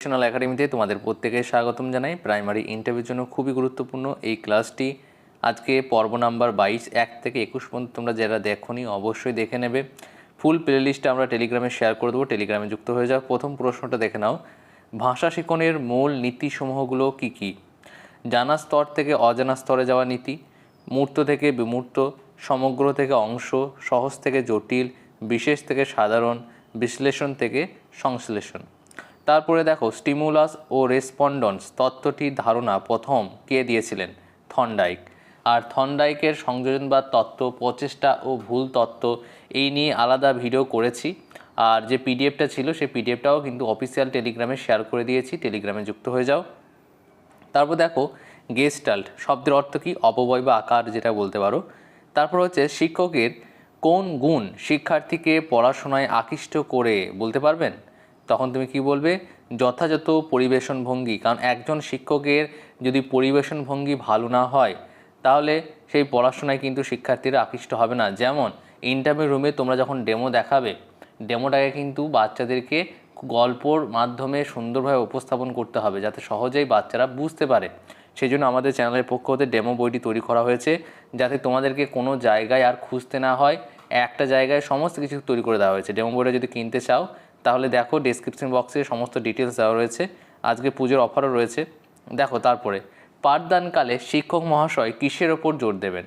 National একাডেমিতে তোমাদের প্রত্যেকে স্বাগতম জানাই। প্রাইমারি ইন্টারভিউর জন্য খুবই গুরুত্বপূর্ণ এই ক্লাসটি আজকে পর্ব নাম্বার বাইশ, এক থেকে একুশ পর্যন্ত তোমরা যারা দেখোনি অবশ্যই দেখে নেবে। ফুল প্লেলিস্টটা আমরা টেলিগ্রামে শেয়ার করে দেবো। টেলিগ্রামে যুক্ত হয়ে যাও। প্রথম প্রশ্নটা দেখে নাও। ভাষা শিক্ষণের মূল নীতিসমূহগুলো কী কী? জানা স্তর থেকে অজানা স্তরে যাওয়া নীতি, মূর্ত থেকে বিমূর্ত, সমগ্র থেকে অংশ, সহজ থেকে জটিল, বিশেষ থেকে সাধারণ, বিশ্লেষণ থেকে সংশ্লেষণ। তারপরে দেখো স্টিমুলাস ও রেসপন্ডন্স তত্ত্বটির ধারণা প্রথম কে দিয়েছিলেন? থন্ডাইক আর থন্ডাইকের সংযোজন বা তত্ত্ব, প্রচেষ্টা ও ভুল তত্ত্ব এই নিয়ে আলাদা ভিডিও করেছি। আর যে পিডিএফটা ছিল সেই পিডিএফটাও কিন্তু অফিসিয়াল টেলিগ্রামে শেয়ার করে দিয়েছি। টেলিগ্রামে যুক্ত হয়ে যাও। তারপর দেখো গেস্টাল্ট শব্দের অর্থ কি? অপবয় বা আকার যেটা বলতে পারো। তারপর হচ্ছে, শিক্ষকের কোন গুণ শিক্ষার্থীকে পড়াশোনায় আকৃষ্ট করে বলতে পারবেন? তখন তুমি কি বলবে? যথাযথ পরিবেশন ভঙ্গি কারণ একজন শিক্ষকের যদি পরিবেশন ভঙ্গি ভালো না হয়, তাহলে সেই পড়াশোনায় কিন্তু শিক্ষার্থীরা আকৃষ্ট হবে না। যেমন ইন্টারভিউ রুমে তোমরা যখন ডেমো দেখাবে ডেমোটাকে কিন্তু বাচ্চাদেরকে গল্পর মাধ্যমে সুন্দরভাবে উপস্থাপন করতে হবে, যাতে সহজেই বাচ্চারা বুঝতে পারে। সেই জন্য আমাদের চ্যানেলের পক্ষ হতে ডেমো বইটি তৈরি করা হয়েছে, যাতে তোমাদেরকে কোনো জায়গায় আর খুঁজতে না হয়, একটা জায়গায় সমস্ত কিছু তৈরি করে দেওয়া হয়েছে। ডেমো বইটা যদি কিনতে চাও তাহলে দেখো ডেসক্রিপশন বক্সে সমস্ত ডিটেলস দেওয়া রয়েছে। আজকে পুজোর অফারও রয়েছে। দেখো তারপরে, পাঠদানকালে শিক্ষক মহাশয় কিসের ওপর জোর দেবেন?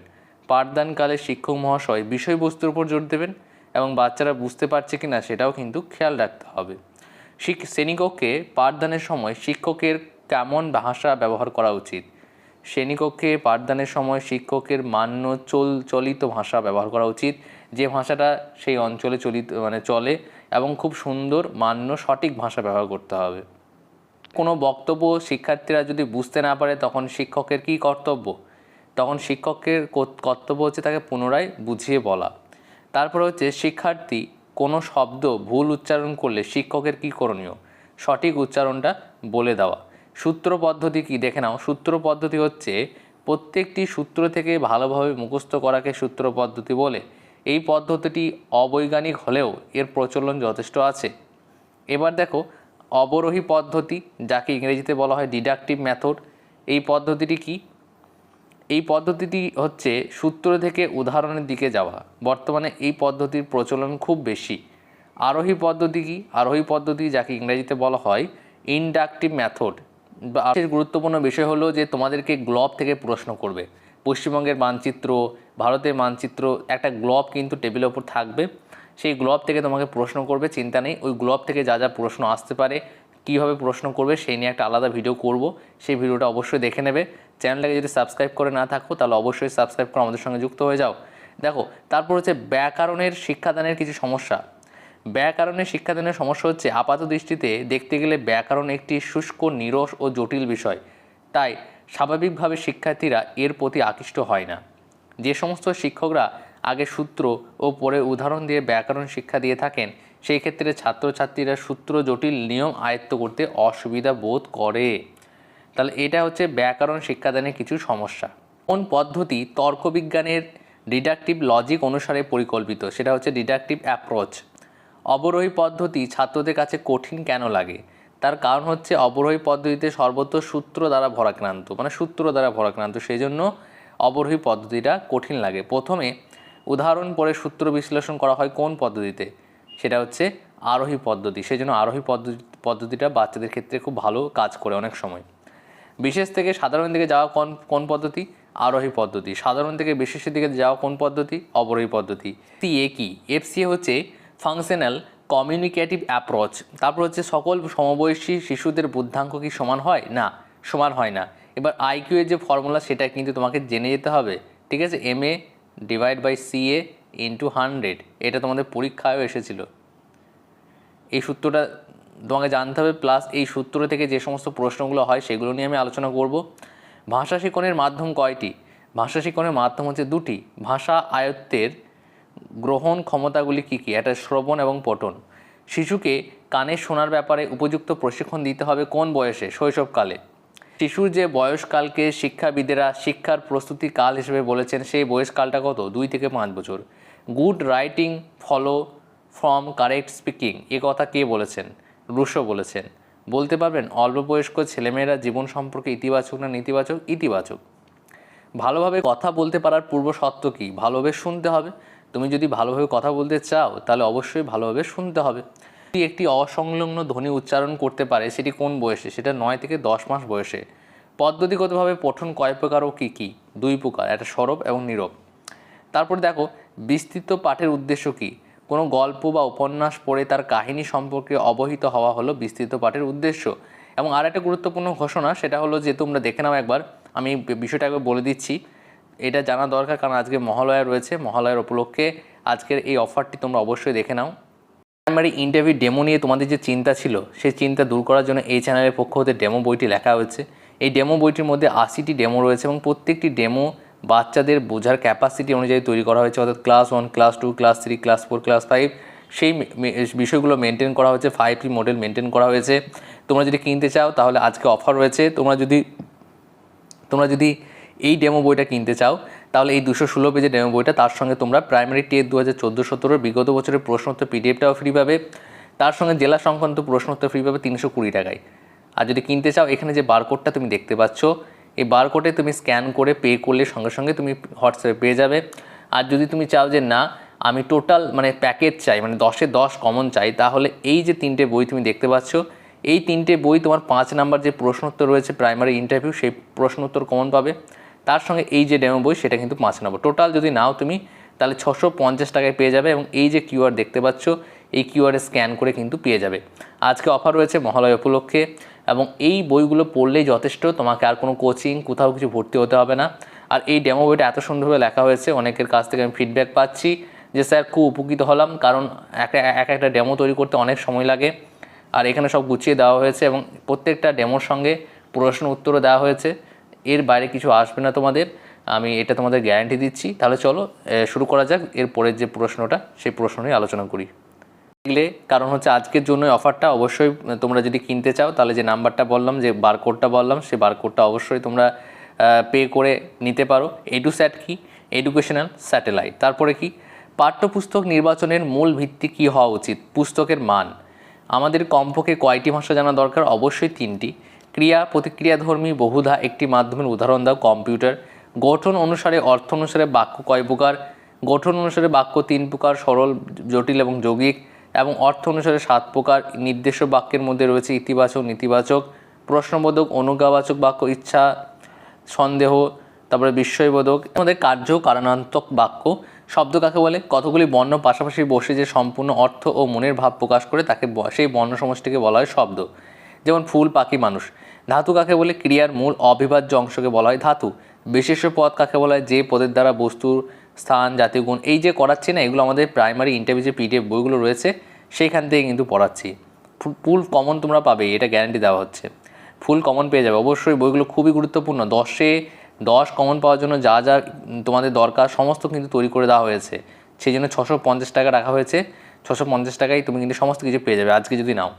পাঠদানকালে শিক্ষক মহাশয় বিষয়বস্তুর ওপর জোর দেবেন এবং বাচ্চারা বুঝতে পারছে কি না সেটাও কিন্তু খেয়াল রাখতে হবে। শ্রেণীকক্ষে পাঠদানের সময় শিক্ষকের কেমন ভাষা ব্যবহার করা উচিত? শ্রেণীকক্ষে পাঠদানের সময় শিক্ষকের মান্য চল, চলিত ভাষা ব্যবহার করা উচিত। যে ভাষাটা সেই অঞ্চলে চলিত মানে চলে এবং খুব সুন্দর, মান্য, সঠিক ভাষা ব্যবহার করতে হবে। কোনো বক্তব্য শিক্ষার্থীরা যদি বুঝতে না পারে, তখন শিক্ষকের কী কর্তব্য? তখন শিক্ষকের কর্তব্য হচ্ছে তাকে পুনরায় বুঝিয়ে বলা। তারপরে হচ্ছে শিক্ষার্থী কোনো শব্দ, ভুল উচ্চারণ করলে শিক্ষকের কী করণীয়? সঠিক উচ্চারণটা বলে দেওয়া। সূত্র পদ্ধতি কি? দেখে নাও। সূত্র পদ্ধতি হচ্ছে, প্রত্যেকটি সূত্র থেকে ভালোভাবে মুখস্থ করাকে সূত্র পদ্ধতি বলে। এই পদ্ধতিটি অবৈজ্ঞানিক হলেও এর প্রচলন যথেষ্ট আছে। এবার দেখো, অবরোহী পদ্ধতি, যাকে ইংরেজিতে বলা হয় ডিডাকটিভ মেথড এই পদ্ধতিটি কি? এই পদ্ধতিটি হচ্ছে সূত্র থেকে উদাহরণের দিকে যাওয়া। বর্তমানে এই পদ্ধতির প্রচলন খুব বেশি। আরোহী পদ্ধতি কি? আরোহী পদ্ধতি, যাকে ইংরেজিতে বলা হয় ইনডাকটিভ মেথড বিশেষ গুরুত্বপূর্ণ বিষয় হলো যে তোমাদেরকে গ্লব থেকে প্রশ্ন করবে। পশ্চিমবঙ্গের মানচিত্র, ভারতের মানচিত্র, একটা গ্লব কিন্তু টেবিলের ওপর থাকবে। সেই গ্লব থেকে তোমাকে প্রশ্ন করবে, চিন্তা নেই। ওই গ্লব থেকে যা যা প্রশ্ন আসতে পারে, কীভাবে প্রশ্ন করবে, সেই নিয়ে একটা আলাদা ভিডিও করব। সেই ভিডিওটা অবশ্যই দেখে নেবে। চ্যানেলটাকে যদি সাবস্ক্রাইব করে না থাকো, তাহলে অবশ্যই সাবস্ক্রাইব করে আমাদের সঙ্গে যুক্ত হয়ে যাও। দেখো, তারপর হচ্ছে ব্যাকরণের শিক্ষাদানের কিছু সমস্যা। ব্যাকরণের শিক্ষাদানের সমস্যা হচ্ছে, আপাত দৃষ্টিতে দেখতে গেলে ব্যাকরণ একটি শুষ্ক, নিরস ও জটিল বিষয়। তাই স্বাভাবিকভাবে শিক্ষার্থীরা এর প্রতি আকৃষ্ট হয় না। যে সমস্ত শিক্ষকরা আগে সূত্র ও পরে উদাহরণ দিয়ে ব্যাকরণ শিক্ষা দিয়ে থাকেন, সেই ক্ষেত্রে ছাত্রছাত্রীরা সূত্র জটিল নিয়ম আয়ত্ত করতে অসুবিধা বোধ করে। তাহলে এটা হচ্ছে ব্যাকরণ শিক্ষাদানের কিছু সমস্যা। কোন পদ্ধতি তর্কবিজ্ঞানের ডিডাকটিভ লজিক অনুসারে পরিকল্পিত? সেটা হচ্ছে ডিডাকটিভ অ্যাপ্রোচ। অবরোহী পদ্ধতি ছাত্রদের কাছে কঠিন কেন লাগে? তার কারণ হচ্ছে অবরোহী পদ্ধতিতে সর্বত্র সূত্র দ্বারা ভরাক্রান্ত মানে সূত্র দ্বারা ভরাক্রান্ত সেই জন্য অবরোহী পদ্ধতিটা কঠিন লাগে। প্রথমে উদাহরণ পরে সূত্র বিশ্লেষণ করা হয় কোন পদ্ধতিতে? সেটা হচ্ছে আরোহী পদ্ধতি সেই জন্য আরোহী পদ্ধতি পদ্ধতিটা বাচ্চাদের ক্ষেত্রে খুব ভালো কাজ করে অনেক সময়। বিশেষ থেকে সাধারণ দিকে যাওয়া কোন কোন পদ্ধতি? আরোহী পদ্ধতি। সাধারণ থেকে বিশেষের দিকে যাওয়া কোন পদ্ধতি? অবরোহী পদ্ধতি। সিএ কি? এফসিএ হচ্ছে ফাংশনাল কমিউনিকেটিভ অ্যাপ্রোচ তারপর হচ্ছে সকল সমবয়সী শিশুদের বুদ্ধাঙ্ক কি সমান হয়? না, সমান হয় না। এবার আইকিউ এর যে ফর্মুলা সেটা কিন্তু তোমাকে জেনে যেতে হবে। ঠিক আছে? M A divide by C A into hundred এটা তোমাদের পরীক্ষায়ও এসেছিল। এই সূত্রটা তোমাকে জানতে হবে প্লাস এই সূত্র থেকে যে সমস্ত প্রশ্নগুলো হয় সেগুলো নিয়ে আমি আলোচনা করব। ভাষা শিক্ষণের মাধ্যম কয়টি? ভাষা শিক্ষণের মাধ্যম হচ্ছে দুটি। ভাষা আয়ত্তের গ্রহণ ক্ষমতাগুলি কী কী? এটা শ্রবণ এবং পঠন। শিশুকে কানে শোনার ব্যাপারে উপযুক্ত প্রশিক্ষণ দিতে হবে কোন বয়সে? শৈশবকালে। শিশুর যে বয়সকালকে শিক্ষাবিদেরা শিক্ষার প্রস্তুতি কাল হিসেবে বলেছেন, সেই বয়সকালটা কত? দুই থেকে পাঁচ বছর। Good writing, follow, from correct speaking, এ কথা কে বলেছেন? রুশো বলেছেন। বলতে পারবেন অল্প বয়স্ক ছেলেমেয়েরা জীবন সম্পর্কে ইতিবাচক না নেতিবাচক? ইতিবাচক। ভালোভাবে কথা বলতে পারার পূর্ব শর্ত কী? ভালোভাবে শুনতে হবে তুমি যদি ভালোভাবে কথা বলতে চাও, তাহলে অবশ্যই ভালোভাবে শুনতে হবে। একটি অসংলগ্ন ধ্বনি উচ্চারণ করতে পারে, সেটি কোন বয়সে? সেটা নয় থেকে দশ মাস বয়সে। পদ্ধতিগতভাবে পঠন কয় প্রকার ও কী কী? দুই প্রকার, একটা সরব এবং নীরব। তারপর দেখো, বিস্তৃত পাঠের উদ্দেশ্য কী? কোনো গল্প বা উপন্যাস পড়ে তার কাহিনী সম্পর্কে অবহিত হওয়া হলো বিস্তৃত পাঠের উদ্দেশ্য। এবং আর একটা গুরুত্বপূর্ণ ঘোষণা, সেটা হলো যে তোমরা দেখে নাও একবার, আমি বিষয়টা একবার বলে দিচ্ছি। এটা জানা দরকার, কারণ আজকে মহালয়া রয়েছে। মহালয়ার উপলক্ষে আজকের এই অফারটি তোমরা অবশ্যই দেখে নাও। প্রাইমারি ইন্টারভিউ ডেমো নিয়ে তোমাদের যে চিন্তা ছিল, সেই চিন্তা দূর করার জন্য এই চ্যানেলের পক্ষ হতে ডেমো বইটি লেখা হয়েছে। এই ডেমো বইটির মধ্যে আশিটি ডেমো রয়েছে এবং প্রত্যেকটি ডেমো বাচ্চাদের বোঝার ক্যাপাসিটি অনুযায়ী তৈরি করা হয়েছে, অর্থাৎ class one class two class three class four class five সেই বিষয়গুলো মেনটেন করা হয়েছে ফাইভ টি মডেল মেনটেন করা হয়েছে। তোমরা যদি কিনতে চাও, তাহলে আজকে অফার রয়েছে। তোমরা যদি তোমরা যদি এই ডেমো বইটা কিনতে চাও, তাহলে এই দুশো ষোলো পেজের ডেমো বইটা, তার সঙ্গে তোমরা প্রাইমারি টেট দু হাজার চোদ্দ সতেরোর বিগত বছরের প্রশ্নোত্তর পিডিএফটাও ফ্রি পাবে। তার সঙ্গে জেলা সংক্রান্ত প্রশ্নোত্তর ফ্রি পাবে তিনশো কুড়ি টাকায়। আর যদি কিনতে চাও, এখানে যে বারকোডটা তুমি দেখতে পাচ্ছ, এই বারকোডে তুমি স্ক্যান করে পে করলে সঙ্গে সঙ্গে তুমি হোয়াটসঅ্যাপে পেয়ে যাবে। আর যদি তুমি চাও যে না, আমি টোটাল মানে প্যাকেজ চাই মানে দশে দশ কমন চাই, তাহলে এই যে তিনটে বই তুমি দেখতে পাচ্ছ, এই তিনটে বই তোমার পাঁচ নাম্বার যে প্রশ্নোত্তর রয়েছে প্রাইমারি ইন্টারভিউ সেই প্রশ্নোত্তর কমন পাবে। তার সঙ্গে এই যে ডেমো বই, সেটা কিন্তু পাঁচ নাম্বার টোটাল যদি নাও তুমি, তাহলে ছশো পঞ্চাশ টাকায় পেয়ে যাবে এবং এই যে কিউআর দেখতে পাচ্ছ, এই কিউআরে স্ক্যান করে কিন্তু পেয়ে যাবে। আজকে অফার রয়েছে মহালয় উপলক্ষে এবং এই বইগুলো পড়লেই যথেষ্ট, তোমাকে আর কোনো কোচিং কোথাও কিছু ভর্তি হতে হবে না। আর এই ডেমো বইটা এত সুন্দরভাবে লেখা হয়েছে, অনেকের কাছ থেকে আমি ফিডব্যাক পাচ্ছি যে, স্যার, খুব উপকৃত হলাম, কারণ এক একটা ডেমো তৈরি করতে অনেক সময় লাগে। আর এখানে সব গুছিয়ে দেওয়া হয়েছে এবং প্রত্যেকটা ডেমোর সঙ্গে প্রশ্ন উত্তরও দেওয়া হয়েছে। এর বাইরে কিছু আসবে না তোমাদের, আমি এটা তোমাদের গ্যারান্টি দিচ্ছি। তাহলে চলো শুরু করা যাক। এর পরের যে প্রশ্নটা, সেই প্রশ্ন নিয়ে আলোচনা করি। দেখলে কারণ হচ্ছে আজকের জন্য অফারটা অবশ্যই তোমরা যদি কিনতে চাও, তাহলে যে নাম্বারটা বললাম, যে বারকোডটা বললাম সেই বারকোডটা অবশ্যই তোমরা পে করে নিতে পারো। এডু স্যাট কি? এডুকেশনাল স্যাটেলাইট তারপরে কি? পাঠ্যপুস্তক নির্বাচনের মূল ভিত্তি কী হওয়া উচিত? পুস্তকের মান। আমাদের কমপক্ষে কয়টি ভাষা জানা দরকার? অবশ্যই তিনটি। ক্রিয়া প্রতিক্রিয়াধর্মী বহুধা একটি মাধ্যমের উদাহরণ দাও, কম্পিউটার। গঠন অনুসারে, অর্থ অনুসারে বাক্য কয় প্রকার? গঠন অনুসারে বাক্য তিন প্রকার, সরল, জটিল এবং যৌগিক, এবং অর্থ অনুসারে সাত প্রকার। নির্দেশ বাক্যের মধ্যে রয়েছে ইতিবাচক, নেতিবাচক, প্রশ্নবোধক, অনুজ্ঞাবাচক বাক্য, ইচ্ছা, সন্দেহ, তারপরে বিস্ময়বোধক। আমাদের কার্য, কারণান্তক বাক্য। শব্দ কাকে বলে? কতগুলি বর্ণ পাশাপাশি বসে যে সম্পূর্ণ অর্থ ও মনের ভাব প্রকাশ করে তাকে সেই বর্ণ সমষ্টিকে বলা হয় শব্দ। যেমন ফুল পাখি মানুষ। ধাতু কাকে বলে? ক্রিয়ার মূল অবিভাজ্য অংশকে বলা হয় ধাতু। বিশেষ পদ কাকে বলা হয়? যে পদের দ্বারা বস্তুর স্থান জাতীয় গুণ এই যে করাচ্ছি না, এগুলো আমাদের প্রাইমারি ইন্টারভিউ যে পিডিএফ বইগুলো রয়েছে, সেইখান থেকে কিন্তু পড়াচ্ছি। ফুল কমন তোমরা পাবে, এটা গ্যারান্টি দেওয়া হচ্ছে। ফুল কমন পেয়ে যাবে। অবশ্যই বইগুলো খুবই গুরুত্বপূর্ণ। দশে দশ কমন পাওয়ার জন্য যা যা তোমাদের দরকার, সমস্ত কিন্তু তৈরি করে দেওয়া হয়েছে। সেই জন্য ছশো পঞ্চাশ টাকা রাখা হয়েছে। ছশো পঞ্চাশ টাকায় তুমি কিন্তু সমস্ত কিছু পেয়ে যাবে। আজকে যদি নাও।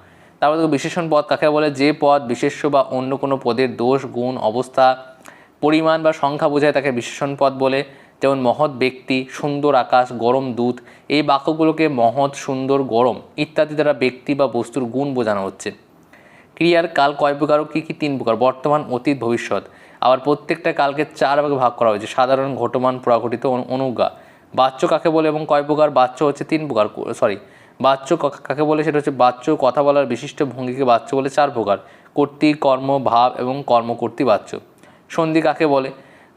তারপর দেখো বিশেষণ পদ কাকে বলে? যে পদ বিশেষ্য বা অন্য কোনো পদের দোষ, গুণ, অবস্থা, পরিমাণ বা সংখ্যা বোঝায় তাকে বিশেষণ পদ বলে। যেমন মহৎ ব্যক্তি, সুন্দর আকাশ, গরম দুধ, এই বাক্যগুলোকে মহৎ, সুন্দর, গরম ইত্যাদি দ্বারা ব্যক্তি বা বস্তুর গুণ বোঝানো হচ্ছে। ক্রিয়ার কাল কয় প্রকার ও কী কী তিন প্রকার? বর্তমান, অতীত, ভবিষ্যৎ। আবার প্রত্যেকটা কালকে চার ভাগে ভাগ করা হয়েছে। সাধারণ, ঘটমান অনু- অনুজ্ঞা। বাচ্য কাকে বলে এবং কয় প্রকার? বাচ্য হচ্ছে তিন প্রকার সরি বাচ্য কাকে বলে সেটা হচ্ছে বাচ্য কথা বলার বিশিষ্ট ভঙ্গিকে বাচ্য বলে চার প্রকার, কর্তৃ, কর্ম, ভাব এবং কর্মকর্তৃ বাচ্য। সন্ধি কাকে বলে?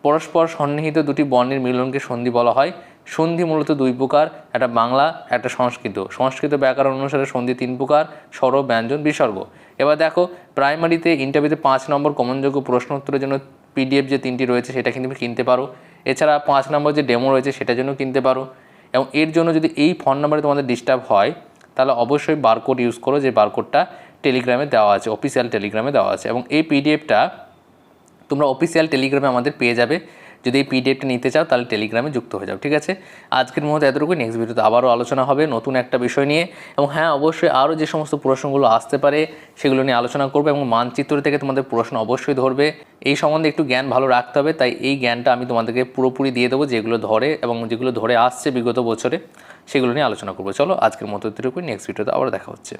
পরস্পর সন্নিহিত দুটি বর্ণের মিলনকে সন্ধি বলা হয়। সন্ধি মূলত দুই প্রকার, একটা বাংলা, একটা সংস্কৃত। সংস্কৃত ব্যাকরণ অনুসারে সন্ধি তিন প্রকার, স্বর, ব্যঞ্জন, বিসর্গ। এবার দেখো, প্রাইমারিতে, ইন্টারভিউতে পাঁচ নম্বর কমনযোগ্য প্রশ্ন উত্তরের জন্য পিডিএফ যে তিনটি রয়েছে সেটা কিন্তু কিনতে পারো। এছাড়া পাঁচ নম্বর যে ডেমো রয়েছে সেটার জন্য কিনতে পারো। এবং এর জন্য যদি এই ফোন নাম্বারে তোমাদের ডিস্টার্ব হয়, তাহলে অবশ্যই বারকোড ইউজ করো, যে বারকোডটা টেলিগ্রামে দেওয়া আছে অফিসিয়াল টেলিগ্রামে দেওয়া আছে। এবং এই পিডিএফটা তোমরা অফিসিয়াল টেলিগ্রামে আমাদের পেয়ে যাবে। যদি এই পিডিএফটা নিতে চাও, তাহলে টেলিগ্রামে যুক্ত হয়ে যাও, ঠিক আছে? আজকের মধ্যে এতটুকু নেক্সট ভিডিওতে আবারও আলোচনা হবে নতুন একটা বিষয় নিয়ে। এবং হ্যাঁ অবশ্যই আরও যে সমস্ত প্রশ্নগুলো আসতে পারে, সেগুলো নিয়ে আলোচনা করবে এবং মানচিত্র থেকে তোমাদের প্রশ্ন অবশ্যই ধরবে। এই সম্বন্ধে একটু জ্ঞান ভালো রাখতে হবে, তাই এই জ্ঞানটা আমি তোমাদেরকে পুরোপুরি দিয়ে দেবো, যেগুলো ধরে এবং যেগুলো ধরে আসছে বিগত বছরে, সেগুলো নিয়ে আলোচনা করব। চলো, আজকের মতো এতটুকুই নেক্সট ভিডিওতে আবার দেখা হচ্ছে।